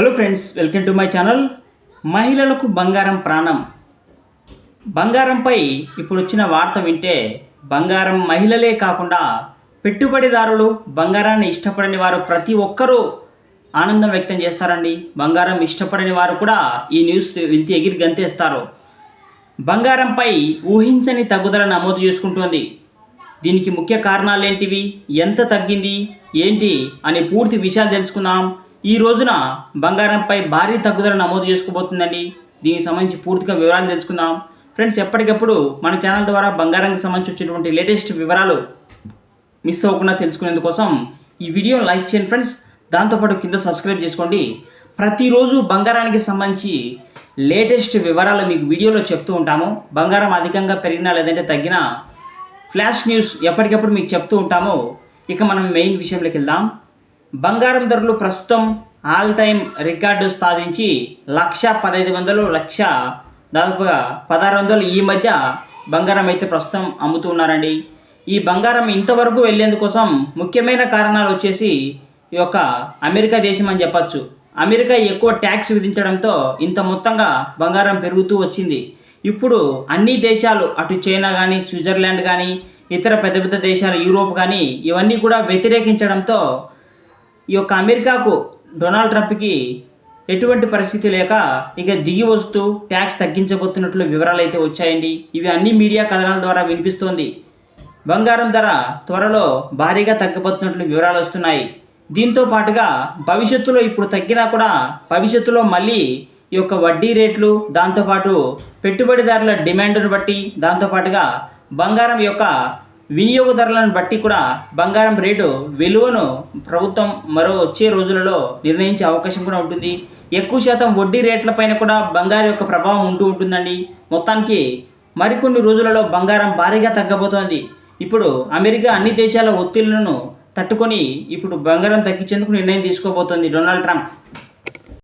Hello friends welcome to my channel. మహిళలకు బంగారం ప్రాణం. బంగారంపై ఇప్పుడు వచ్చిన వార్త వింటే బంగారం మహిళలే కాకుండా పెట్టుబడిదారులు బంగారాన్ని ఇష్టపడని వారు ప్రతి ఒక్కరూ ఆనందం వ్యక్తం చేస్తారండి. బంగారం ఇష్టపడని వారు కూడా ఈ న్యూస్ వింతి ఎగిరి గంతేస్తారు. బంగారంపై ఊహించని తగ్గుదల నమోదు చేసుకుంటోంది. దీనికి ముఖ్య కారణాలు ఏంటివి ఎంత తగ్గింది? ఏంటి? అనే పూర్తి విషయాలు తెలుసుకుందాం. ఈ రోజున బంగారంపై భారీ తగ్గుదల నమోదు చేసుకోబోతుందండి. దీనికి సంబంధించి పూర్తిగా వివరాలు తెలుసుకుందాం. ఫ్రెండ్స్ ఎప్పటికప్పుడు మన ఛానల్ ద్వారా బంగారానికి సంబంధించి వచ్చినటువంటి లేటెస్ట్ వివరాలు మిస్ అవ్వకుండా తెలుసుకునేందుకోసం ఈ వీడియో లైక్ చేయండి ఫ్రెండ్స్. దాంతోపాటు కింద సబ్స్క్రైబ్ చేసుకోండి. ప్రతిరోజు బంగారానికి సంబంధించి లేటెస్ట్ వివరాలు మీకు వీడియోలో చెప్తూ ఉంటాము. బంగారం అధికంగా పెరిగినా లేదంటే తగ్గినా ఫ్లాష్ న్యూస్ ఎప్పటికప్పుడు మీకు చెప్తూ ఉంటాము. ఇక మనం మెయిన్ విషయంలోకి వెళ్దాం. బంగారం ధరలు ప్రస్తుతం ఆల్ టైమ్ రికార్డు సాధించి లక్ష పదహైదు వందలు లక్ష దాదాపుగా పదహారు వందలు ఈ మధ్య బంగారం అయితే ప్రస్తుతం అమ్ముతున్నారండి. ఈ బంగారం ఇంతవరకు వెళ్ళేందుకోసం ముఖ్యమైన కారణాలు వచ్చేసి ఈ యొక్క అమెరికా దేశం అని చెప్పచ్చు. అమెరికా ఎక్కువ ట్యాక్స్ విధించడంతో ఇంత మొత్తంగా బంగారం పెరుగుతూ వచ్చింది. ఇప్పుడు అన్ని దేశాలు అటు చైనా కానీ స్విట్జర్లాండ్ కానీ ఇతర పెద్ద పెద్ద దేశాలు యూరోప్ కానీ ఇవన్నీ కూడా వ్యతిరేకించడంతో ఈ యొక్క అమెరికాకు డొనాల్డ్ ట్రంప్కి ఎటువంటి పరిస్థితి లేక ఇక దిగి వస్తూ ట్యాక్స్ తగ్గించబోతున్నట్లు వివరాలు అయితే వచ్చాయండి. ఇవి అన్ని మీడియా కథనాల ద్వారా వినిపిస్తోంది. బంగారం ధర త్వరలో భారీగా తగ్గబోతున్నట్లు వివరాలు వస్తున్నాయి. దీంతో పాటుగా భవిష్యత్తులో ఇప్పుడు తగ్గినా కూడా భవిష్యత్తులో మళ్ళీ ఈ యొక్క వడ్డీ రేట్లు దాంతోపాటు పెట్టుబడిదారుల డిమాండ్ను బట్టి దాంతోపాటుగా బంగారం యొక్క వినియోగదారులను బట్టి కూడా బంగారం రేటు విలువను ప్రభుత్వం మరో వచ్చే రోజులలో నిర్ణయించే అవకాశం కూడా ఉంటుంది. ఎక్కువ శాతం వడ్డీ రేట్లపైన కూడా బంగారం యొక్క ప్రభావం ఉంటూ ఉంటుందండి. మొత్తానికి మరికొన్ని రోజులలో బంగారం భారీగా తగ్గబోతోంది. ఇప్పుడు అమెరికా అన్ని దేశాల ఒత్తిళ్ళను తట్టుకొని ఇప్పుడు బంగారం తగ్గించేందుకు నిర్ణయం తీసుకోబోతోంది డొనాల్డ్ ట్రంప్.